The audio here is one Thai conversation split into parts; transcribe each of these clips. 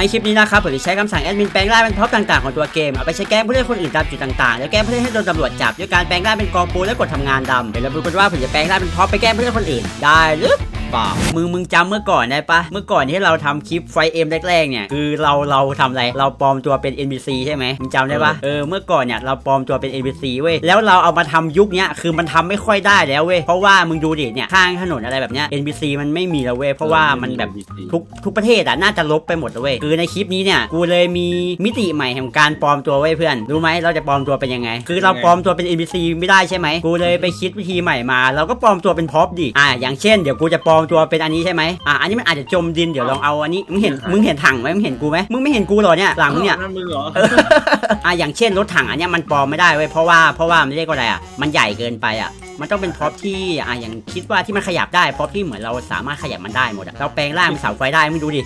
ในคลิปนี้นะครับผมจะใช้คำสั่งแอดมินแปลงร่างเป็นพ็อปต่างๆของตัวเกมเอาไปใช้แกล้งผู้เล่นคนอื่นตามจุดต่างๆ แล้วแกล้งผู้เล่นให้โดนตำรวจจับด้วยการแปลงร่างเป็นกองปูนและกดทำงานดำเดี๋ยวเราดูกันว่าผมจะแปลงร่างเป็นพ็อปไปแกล้งผู้เล่นคนอื่น ได้หรือเปล่ามึงมึงจำเมื่อก่อนได้ปะเมื่อก่อนที่เราทำคลิปไฟเอ็มแรกๆเนี่ยคือเราเราทำอะไรเราปลอมตัวเป็น NPC ใช่ไหมมึงจำได้ปะเออเมื่อก่อนเนี่ยเราปลอมตัวเป็น NPC เว้ยแล้วเราเอามาทำยุคเนี้ยคือมันทำไม่ค่อยได้แล้วเว้ยเพราะว่ามึงดูดิเนี่ยข้างถนนอะไรแบบเนี้ย NPC มันไม่มีแล้วเว้ยเพราะว่ามันแบบทุกทุกประเทศอะน่าจะลบไปหมดเลยเว้ยคือในคลิปนี้เนี่ยกูเลยมีมิติใหม่แห่งการปลอมตัวไว้ยเพื่อนรู้ไหมเราจะปลอมตัวเป็นยังไง คือเราปลอมตัวเป็น NPC ไม่ได้ใช่ไหมกูเลยไปคิดวิธีใหม่มา เราก็ปลอมตัวเป็นพ็อปดิอ่าอย่างเช่นเดี๋ยวกูจะปลอมตัวเป็นอันนี้ใช่ไหมอ่าอันนี้มันอาจจะจมดินเดี๋ยวลองเอาอันนี้มึงเห็นมึงเห็นถังไหมมึงเห็นกูไหมมึงไม่เห็นกูเหรอเนี่ยหลังมึงเนี่ยนั่นมึงเหรออะอย่างเช่นรถถังอันเนี้ยมันปลอมไม่ได้เว้ยเพราะว่าเพราะว่ามันเรียกว่าอะไรอะมันใหญ่เกินไปอะมันต้องเป็นพร็อพที่อะอย่างคิดว่าที่มันขยับได้พร็อพที่เหมือนเราสามารถขยับมันได้หมดอะเราแปลงร่างเป็นเสาไฟได้มึงดูดิ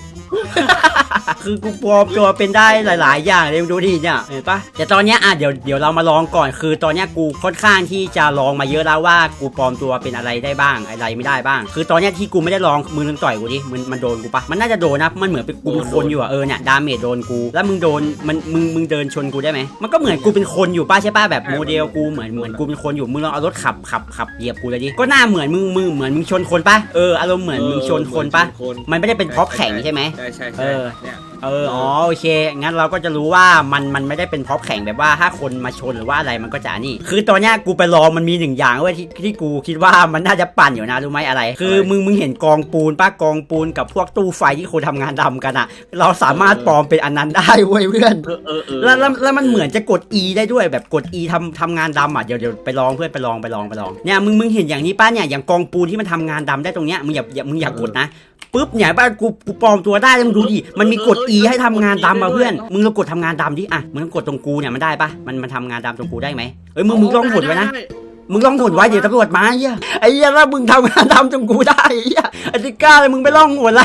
คือกูปลอมตัวเป็นได้หลาย ๆ อย่างเลยมึงดูดิเนี่ยเห็นปะแต่ตอนเนี้ยอะเดี๋ยวเดี๋ยวเรามาลองก่อน คือตอนเนี้ยกูค่อนข้างที่จะลองมาเยอะแล้วว่ากูปลอมตัวเป็นอะไรได้บ้างอะไรไม่ได้บ้าง คือตอนเนี้ยที่กูไม่ได้ลองมือนึงต่อยกูดิมันมันโดนกูปะมันน่าจะโดนนะมันเหมือนเป็นกูเป็นคนอยู่อะเออเนี่ยดาเมจโดนกูแล้วมึงโดนมันมึงมึงเดินชนกูได้ไหมมันก็เหมือนกูเป็นคนอยู่ป้าใช่ป้าแบบโมเดลกูเหมือนเหมือนกูเป็นคนอยู่มึงลองเอารถขับขับขับเหยียบกูเลยดิก็หน้าเหมือนมึงมึงเหมือนมึงชนคนปะเอออารมณ์เหมือนมึงชนคนปะคนมันไม่ได้เป็นพ็อปแข็งใช่ไหมใช่ใช่เอใช่อ เนี่ย เออ อ๋อ โอเค งั้นเราก็จะรู้ว่ามันมันไม่ได้เป็นพร็อพแข่งแบบว่าถ้าคนมาชนหรือว่าอะไรมันก็จะนี่ คือตอนเนี้ยกูไปลองมันมีหนึ่งอย่างเว้ยที่ที่กูคิดว่ามันน่าจะปั่นอยู่นะรู้ไหมอะไร คือมึงมึงเห็นกองปูนป้ากองปูนกับพวกตู้ไฟที่คนทำงานดำกันอะเราสามารถปลอมเป็นอันนั้นได้เว้ยเพื่อน เออเออเออแล้วแล้วแล้วมันเหมือนจะกด E ได้ด้วยแบบกด E ทำทำงานดำอะเดี๋ยวเดี๋ยวไปลองเพื่อนไปลองไปลองไปลองเนี่ยมึงมึงเห็นอย่างนี้ป้าเนี่ยอย่างกองปูนที่มันทำงานดำได้ตรงเนี้ยมึงอย่าอย่ามึงอย่ากดนะ ปุ๊บเนี่ยป้ากูกูปลอมตัวได้แล้วมึงดูดิมันมีกด E ให้ทำงานดำมาเพื่อน มึงลองกดทำงานดำดิอะมึงลองกดตรงกูเนี่ยมันได้ปะมันมันทำงานดำตรงกูได้ไหมเอ้ยมึงมึงลองหดไว้นะด้มึงลองหดไว้เดี๋ยวตำรวจมาไอ้เหี้ยไอ้เหี้ยถ้ามึงทำงานดำตรงกูได้ไอ้เหี้ยไอ้ติก้าเลยมึงไปลองหดอะไร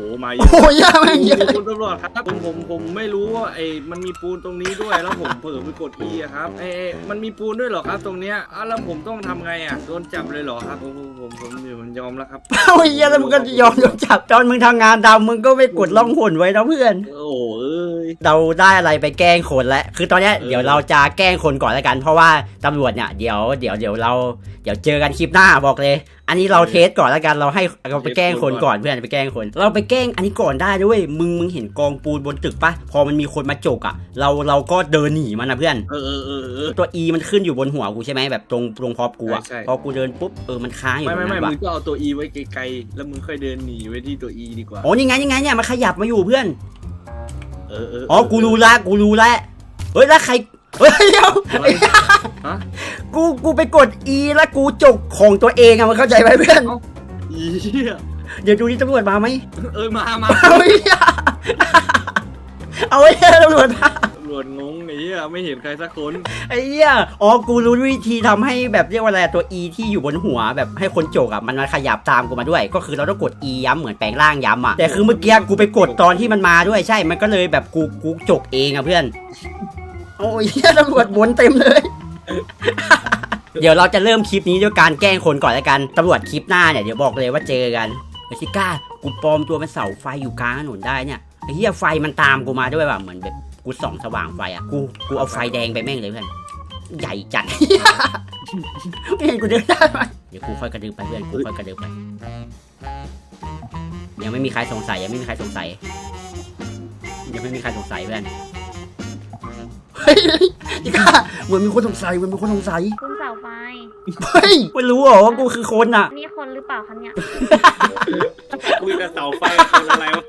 โอ้โหมาโอ้ยเหี้ยแม่งเยอะคุณตำรวจครับผมผมผมไม่รู้ว่าไอ้มันมีปูนตรงนี้ด้วยแล้วผมเผลอไปกด E อะครับไอ้ไอ้มันมีปูนด้วยเหรอครับ ตรงเนี้ยอะแล้วผมต้องทำไงอะโดนจับเลยเหรอครับผมผมผมผมผมยอมแล้วครับเอาไอ้เหี้ยแล้วมึงก็ยอมโดนจับตอนมึงทำงานดำมึงก็ไปกดล่องหนไว้นะเพื่อน โอ้โหเอ้ย เราได้อะไรไปแกล้งคนแล้วคือตอนเนี้ยเออเดี๋ยวเราจะแกล้งคนก่อนแล้วกัน เพราะว่าตำรวจเนี่ยเดี๋ยวเดี๋ยวเดี๋ยวเราเดี๋ยวเจอกันคลิปหน้าบอกเลย อันนี้เราเทสก่อนแล้วกันเราให้เราไปแกล้งคนก่อนเพื่อนไปแกล้งคน เราไปแกล้งอันนี้ก่อนได้ด้วยมึงมึงเห็นกองปูนบนตึกปะพอมันมีคนมาจกอะ เราเราก็เดินหนีมันนะเพื่อนเออเออเออเออตัว E มันขึ้นอยู่บนหัวกูใช่ไหมแบบตรงตรงพร็อพกูอะใช่ใช่พอกูเดินปุ๊บเออมันค้างอยู่ไม่ตรงไม่นั้ไม่นมึว่ะงก็เอาตัว E ไว้ไกลๆแล้วมึงค่อยเดินหนีไว้ที่ตัว E ดีกว่าโอ้ยังไงยังไงเนี่ยมันขยับมาอยู่เพื่อน เออเอออ๋อ กูรู้ละ กูรู้ละ เฮ้ย แล้วใคร เฮ้ยเดี๋ยวอะไรฮะกู กูไปกด E แล้วกูจกของตัวเองอะมันเข้าใจไหมเพื่อน อีเหี้ยเดี๋ยวดูนี่ตำรวจมาไหม เอ้ยมามา เอาไอ้เหี้ยเอาไอ้เหี้ยตำรวจมาตำ รวจงงไอ้เหี้ยไม่เห็นใครสักคนไอ้เหี้ยอ๋อกูรู้วิธีทำให้แบบเรียกว่าอะไรตัว E ที่อยู่บนหัวแบบให้คนจกอะมันมาขยับตามกูมาด้วย ก็คือเราต้องกด E ย้ำเหมือนแปลงร่างย้ำอะแต่คือเมื่อกี้กูไปกดตอนที่มันมาด้วยใช่ มันก็เลยแบบกูกูจกเองอะเพื่อน โอ้ยเหี้ยตำรวจบนเต็มเลย เดี๋ยวเราจะเริ่มคลิปนี้ด้วยการแกล้งคนก่อนแล้วกันตำรวจคลิปหน้าเนี่ยเดี๋ยวบอกเลยว่าเจอกันไอชิก้ากูปลอมตัวเป็นเสาไฟอยู่กลางถนนได้เนี่ยไอ้เหี้ยไฟมันตามกูมาด้วยว่ะเหมือนแบบ กูส่องสว่างไฟอะ กู กูเอาไฟแดงไปแม่งเลยเพื่อน ใหญ่จัด ไม่เห็นกูเดินได้ไหมเดี๋ยวกูค่อยกระดึบไปเพื่อน กูค่อยกระดึบไป ยังไม่มีใครสงสัยยังไม่มีใครสงสัย ยังไม่มีใครสงสัยเพื่อน เฮ้ยชิก้าเหมือนมีคนสงสัยเหมือนมีคนสงสัย คุณเสาไฟ เฮ้ยไม่รู้เหรอว่ากูคือคนอะ นี่คนหรือเปล่าคะเนี่ย คุยกับเสาไฟกับคนอะไรวะ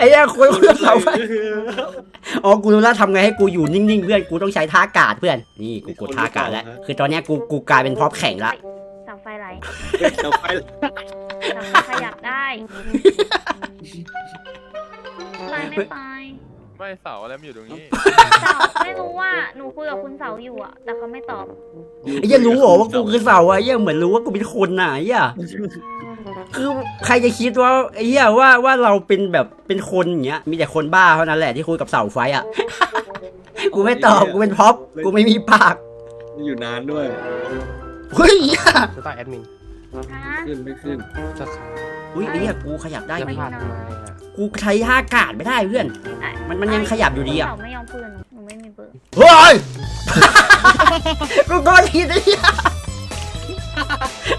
ไอ้เหี้ยคนคนละเสาไฟอ๋อกูรู้แล้วทำไงให้กูอยู่นิ่งๆเพื่อนกูต้องใช้ท่ากาดเพื่อน นี่กูกดท่ากาดแล้ว คือตอนเนี้ยกูกูกลายเป็นพร็อพแข่งละเสาไฟไหลเสาไฟเสาไฟขยับได้ตายไม่ตายไม่เสาอะไรมันอยู่ตรงนี้เสาไม่รู้ว่าหนูคุยกับคุณเสาอยู่อะแต่เขาไม่ตอบไอ้เหี้ยรู้เหรอว่ากูคือเสาอะไอ้เหี้ยเหมือนรู้ว่ากูเป็นคนน่ะไอ้เหี้ย คือใครจะคิดว่าไอ้เหี้ยว่าว่าเราเป็นแบบเป็นคนอย่างเงี้ย มีแต่คนบ้าเท่านั้นแหละที่คุยกับเสาไฟอะกูไม่ตอบกูเป็นพร็อพกูไม่มีปากอยู่นานด้วยเฮ้ยเหี้ยจะตั้งแอดมินฮะขึ้นไม่ขึ้นจะขายอุ้ยไอ้เนี่ยกูขยับได้ไม่ดิได้กูใช้ท่ากาดไม่ได้เพื่อน มันมันยังขยับอยู่ดีอะเสาไม่ยอมปืนหนูไม่มีเบอร์เฮ้ย กูกดผิดไอ้เหี้ย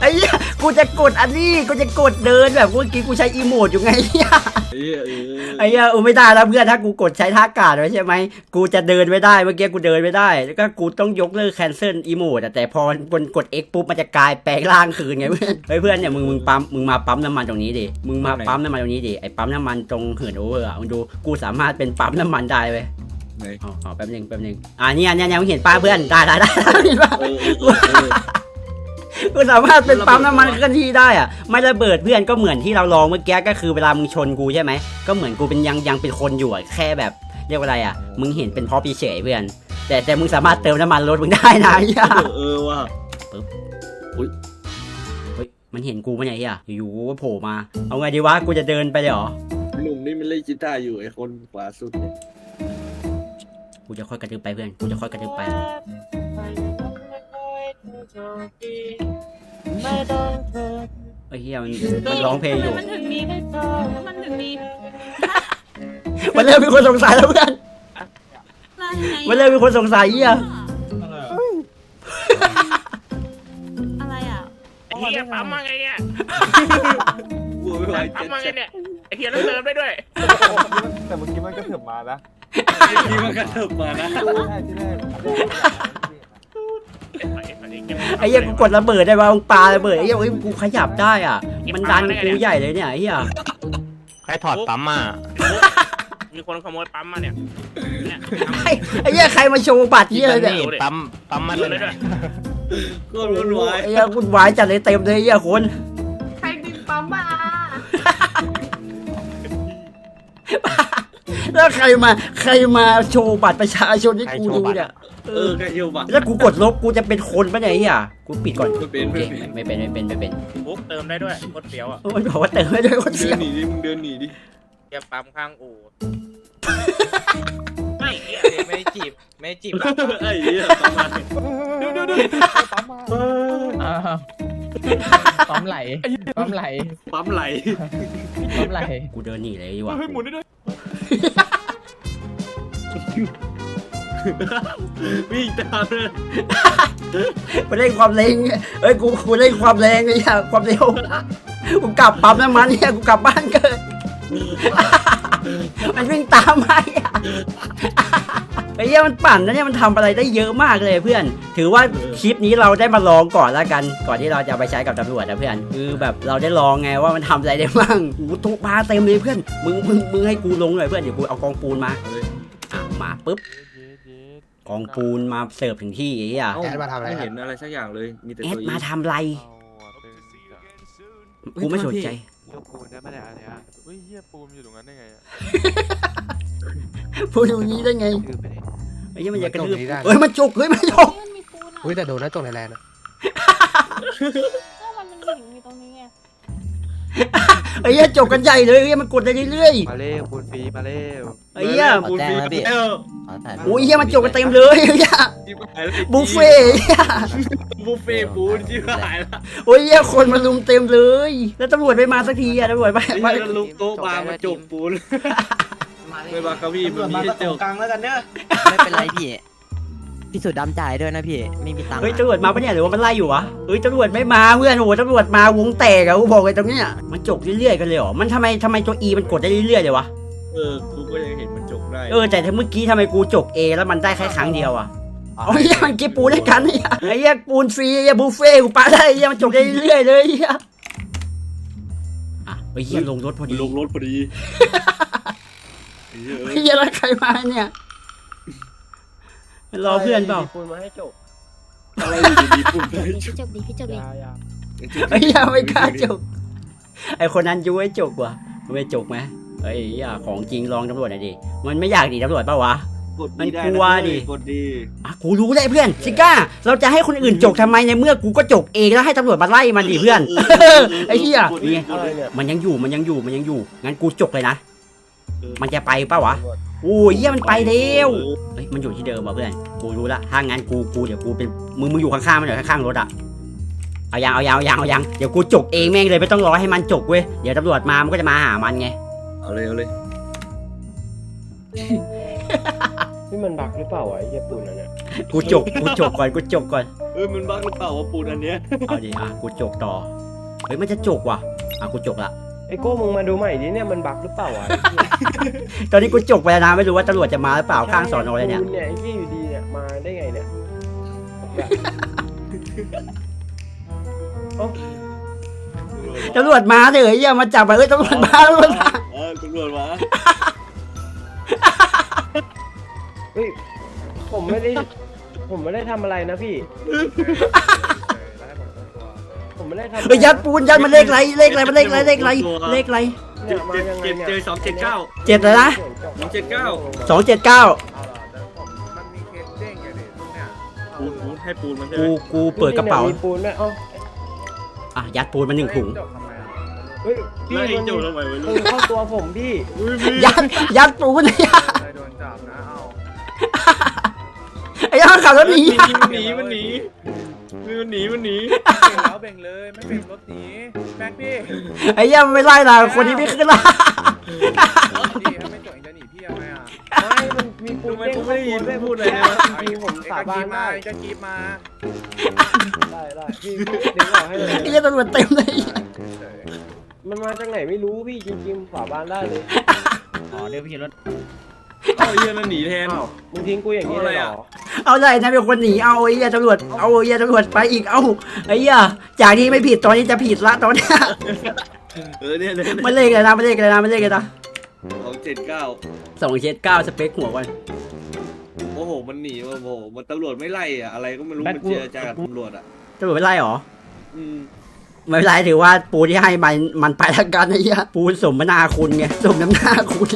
ไอ้เหี้ยกูจะกดอันนี้กูจะกดเดินแบบเมื่อกี้กูใช้อีโมดอยู่ไงเหี้ยไอ้เหี้ยเออไอ้เหี้ยเออไม่ได้แล้วเพื่อนถ้ากูกดใช้ท่ากาดไว้ใช่ไหมกูจะเดินไม่ได้เมื่อกี้กูเดินไม่ได้ แล้วก็กูต้องยกเลิกแคนเซิลอีโมดอะแต่พอบนกด X ปุ๊บมันจะกลายแปลงร่างคืนไงเพื่อนเฮ้ยเพื่อนเนี่ยมึงมึงปั๊มมึงมาปั๊มน้ำมันตรงนี้ดิมึงมาปั๊มน้ำมันตรงนี้ดิไอ้ปั๊มน้ำมันตรงเหินโอเวอร์อะมึงดูกูสามารถเป็นปั๊มน้ำมันได้เว้ย ไหน อ๋ออ๋อแป๊บนึงแป๊บนึงอ่าเนี่ยเนี่ยเนี่ยมึงเห็นป้าเพื่อน ได้ได้ได้เห็นปะ เออเออเออ กูสามารถเป็นปั๊มน้ำมันเคลื่อนที่ได้อะไม่ระเบิดเพื่อนก็เหมือนที่เราลองเมื่อกี้ก็คือเวลามึงชนกูใช่ไหมก็เหมือนกูเป็นยังยังเป็นคนอยู่อะแค่แบบเรียกว่าอะไรอะมึงเห็นเป็นพอปีเฉยเพื่อน แต่แต่มึงสามารถเติมน้ำมันรถมึงได้นะไอ้เหี้ยเออเออว่ะเฮ้ยมันเห็นกูไหมเนี่ยไอ้เฮียอยู่ๆกูก็โผล่มาเอาไงดีวะกูจะเดินไปเลยเหรอหนุ่มนี่มันเล่นกีตาร์อยู่ไอ้คนขวาสุดเนี่ยกูจะค่อยกระดึบไปเพื่อนกูจะค่อยกระดึบไป ไอ้เฮียมันมันร้องเพลงอยู่มันถึงมีมันถึงมีมันเริ่มมีคนสงสัยแล้วเพื่อน อะไรไงมันเริ่มมีคนสงสัยเฮียอะไรอะไอ้เฮียปั๊มมาไงเนี่ยกูไม่ไหวปั๊มมาไงเจ็ดเนี่ยไอ้เฮียต้องเติมได้ด้วยแต่เมื่อกี้มันก็เถิบมานะ ที่มันกระเถิบมานะ ใช่ที่แรก ไอ้เฮียกูกดระเบิดได้ป่ะมึงปาระเบิดไอ้เฮียเฮ้ยกูขยับได้อะ มันดันกูใหญ่เลยเนี่ยไอ้เฮียใครถอดปั๊มมามีคนขโมยปั๊มมาเนี่ยเนี่ยไอ้ไอ้เฮียใครมาโชว์บัตรเฮียอะไรเนี่ยนี่ปั๊มปั๊มมันเลยด้วยก็วุ่นวายไอ้เฮียคุณวายจัดเลยเต็มเลยไอ้เฮียคน แล้วใครมา ใครมาโชว์บัตรประชาชนให้กูดูเนี่ยเออใครเอวบักแล้วกูกดลบกูจะเป็นคนปะเนี่ยไอ้เฮียกูปิดก่อนไม่เป็นโอไม่เคเป็นไม่เป็นไม่เป็นไม่เป็นปุ๊บเติมได้ด้วยโคตรเฟี้ยวอะโอ้ยบอกว่าเติมไม่ด้วยคนเดิเสียนหนีดิมึงเดินหนีดิเฮียปั๊มข้างอู่ไม่เฮียไม่ได้จีบไม่ได้จีบไอ้เหี้ยทำไมดูดูดูปั๊มมาปั๊มไหลปั๊มไหลปั๊มไหลปั๊มไหลกูเดินหนีเลยดีกว่าเฮ้ยหมุนได้ด้วย วิ่งตามเลยกูเล่นความแรงเอ้ยกูกูเล่นความแรงไอ้เหี้ยความเร็วกูกลับปั๊มน้ำมันเนี่ยกูกลับบ้านเกินมันวิ่งตามมาอะ ไอ้เหี้ยมันปั่นนะเนี่ยมันทำอะไรได้เยอะมากเลยเพื่อน ถือว่าคลิปนี้เราได้มาลองก่อนแล้วกัน ก่อนที่เราจะเอาไปใช้กับตำรวจนะเพื่อน คือแบบเราได้ลองไงว่ามันทำอะไรได้บ้างกูตุ๊ปลาเต็มเลยเพื่อน มึงมึงมึงให้กูลงหน่อยเพื่อนเดี๋ยวกูเอากองปูนมาอะมาปุ๊บกองปูนมาเสิร์ฟถึงที่ไอ้เหี้ยเอ้าไม่เห็นอะไรสักอย่างเลยมีแต่แอตัดวอีมาทำไรกูไม่สนใจ ยกปูนได้ปะเนี่ยอันเนี้ยเฮ้ยเฮียปูนอยู่ตรงนั้นได้ไงอะ พูดอย่างนี้ได้ไงคือไปดิไอ้เหี้ยมันอยากกระทืบมันจกนี้ได้เฮ้ยมันจกเฮ้ยมันจกมันมีปูนอะอุ้ยแต่โดนนะตรงแรงๆนะก็มันมันถึงอยู่ตรงนี้ไงไอ้เหี้ยจกกันใหญ่เลยไอ้เหี้ยมันกดได้เรื่อยมาเร็วปูนฟรีมาเร็วๆไอ้เหี้ยปูนฟรีขอแจ้งนะพี่เออโอ้ยเหี้ยมันจกกันเต็มเลยไอ้เหี้ยจิ๊บหายแล้วบุฟเฟ่ต์ไอ้เหี้ยบุฟเฟ่ต์ปูนจิ๊บหายแล้วโอ้ยเหี้ยคนมาลุมเต็มเลย แล้วตำรวจไม่มาสักทีอะตำรวจไม่ไอ้ไม่เหี้ยลุกโต๊ะมามาจบปูน ไม่บาครับพี่มันมีให้จบไม่เป็นไรพี่ พี่สุดดำจ่ายด้วยนะพี่ ไม่มีตังค์เฮ้ยตำรวจมาปะเนี่ยหรือว่ามันไล่อยู่วะเฮ้ยตำรวจไม่มาเพื่อนโอ้โหตำรวจมาวงแตกอะกูบอกเลยตรงเนี้ยมันจกเรื่อยๆกันเลยเหรอมันทำไมทำไมตัว E มันกดได้เรื่อยๆเลยวะเออกูก็ยังเห็นมันจบได้เออแต่ถ้าเมื่อกี้ทำไมกูจก A แล้วมันได้แค่ครั้งเดียวอะโอ้ยมันกินปูด้วยกันเนี่ยไอ้เหี้ยปูนฟรีไอ้เหี้ยบุฟเฟ่ต์กูปาได้ไอ้เหี้ยมันจบได้เรื่อยๆเลยไอ้เหี้ยอะไอ้เหี้ยลงรถพอดีลงรถพอดี ไอ้เหี้ยเอไอ้เหี้ยแล้วใครมาเนี่ยรอเพื่อนเปล่าออะไรอยู่ดีๆปูนไปจพี่บจบดีพี่จบดีไอ้เหี้ยไม่กล้าจกไอ้คนนั้นยูให้จกว่ะมันไม่จกไหมไอ้เหี้ยของจริงลองตำรวจหน่อยดิมันไม่อยากหนีตำรวจเปล่าวะ กดมันดีได้กลัวดิ กดดีอะกูรู้ได้เพื่อนซิก้า เราจะให้คนอื่นจกทำไมในเมื่อกูก็จกเองแล้วให้ตำรวจมาไล่มันดิเพื่อน ไอ้เหี้ย กดดีนี่กดดีมันยังอยู่มันยังอยู่มันยังอยู่งั้นกูจกเลยนะเออ มันจะไปเปล่าวะโอ้ยเหี้ยมันไปเร็วเฮ้ยมันอยู่ที่เดิมว่ะเพื่อน กูรู้ละถ้างั้นกูกูเดี๋ยวกูเป็นมึงมึงอยู่ข้างๆมันเดี๋ยวข้างๆรถอะเอายังเอายังเอายังเอายังเดี๋ยวกูจกเองแม่งเลยไม่ต้องรอให้มันจกเว้ยเดี๋ยวตำรวจมามันก็จะมาหามันไงเอาเลยเอาเลยนี่มันบักหรือเปล่าวะไอ้เหี้ยปูนอันเนี่ยกูจกกูจกก่อนกูจกก่อนเอ้ยมันบ้าหรือเปล่าวะปูนอันเนี้ยเอาดิอะกูจกต่อเฮ้ยมันจะจกว่ะอะกูจกละ ไอ้โก้มึงมาดูใหม่ดิเนี่ยมันบักหรือเปล่าวะตอนนี้กูจกไปแล้วนะไม่รู้ว่าตำรวจจะมาหรือเปล่าข้างสอนอเลยเนี่ยปูเนี่ยไอ้เหี้ยอยู่ดีเนี่ยมาได้ไงเนี่ยเอ้าตำรวจมาเถอะอย่ามาจับไปเอ้ยตำรวจมาตำรวจมาเออตำรวจมาเฮ้ยผมไม่ได้ ผมไม่ได้ทำอะไรนะพี่ผ มไม่ได้ทำอะไรเฮ้ยยัดปูนยัดมันเลขอะไรเลขอะไรมันเลขอะไรเลขอะไรเลขอะไรเนี่ยมาเจ็ดยังไงเจ็ดเนี่ยเจอสองเจ็ดเก้าเจ็ดเลยนะสองเจ็ดเก้าสองเจ็ดเก้ามันมีเคสเด้งไงดิเนี่ยปูนปูนให้ปูนมันใช่ไหกูมกูเปิดกระเป๋ามีปูนด้วยเอ้าอะยัดปูนมาหนึ่งถุง จบทำไมอะเฮ้ยพี่แล้วไอ้มันโจทำไมวะปืลูนกเข้าตัวผมพี่อุ้ยพี่ยัดยัดปูนยัดเคยโดนจับนะ เอาไอ้ยัดขับรถหนีมันหนีมันหนีมันหนี มันหนีมันหนีเบ่งแล้วเบ่งเลยไม่เบ่งรถหนีแม็กพี่ไอ้ยัดไม่ไล่ละคนนี้ไม่ขึ้นละพี่ถ้าไม่จบจะหนีพี่ทำไมอะไม่มันมีปูนทำไมเด้งกูเข้าไม่ได้ตัยิวนด้วยพูดเลยนะจริงๆผมสาบานได้จะกีบมาได้ได้พี่ดึงออกให้เลยไอ้ยัดตำรวจเต็มเลยเฉยมันมาจากไหนไม่รู้พี่จริงๆสาบานได้เลยอ๋อเดี๋ยวพี่รถเอาไอ้เหี้ยนั่นหนีแทนอ้าวมึงทิ้งกูอย่างนี้เลยเหรอ เอาเลยนะเป็นคนหนีเอาไอ้ยัดตำรวจเอาไอ้ยัดตำรวจไปอีกเอาไอ้ยัดจากที่ไม่ผิดตอนนี้จะผิดละตอนเนี้ยเออเนี่ยเนี่ยมันเลขเลยนะมันเลขเลยนะมันเลขเลยนะสองเจ็ดเก้าสองเจ็ดเก้าสเปคหัวก่อนโอ้โหมันหนีโอ้โหมันตำรวจไม่ไล่อะอะไรก็ไม่รู้มันเจรจากับตำรวจอะตำรวจไม่ไล่หรออืมไม่เป็นไรถือว่าปูที่ให้มันมันไปแล้วกันไอ้เหี้ยปูสมนาคุณไงสมน้ำหน้าคุณ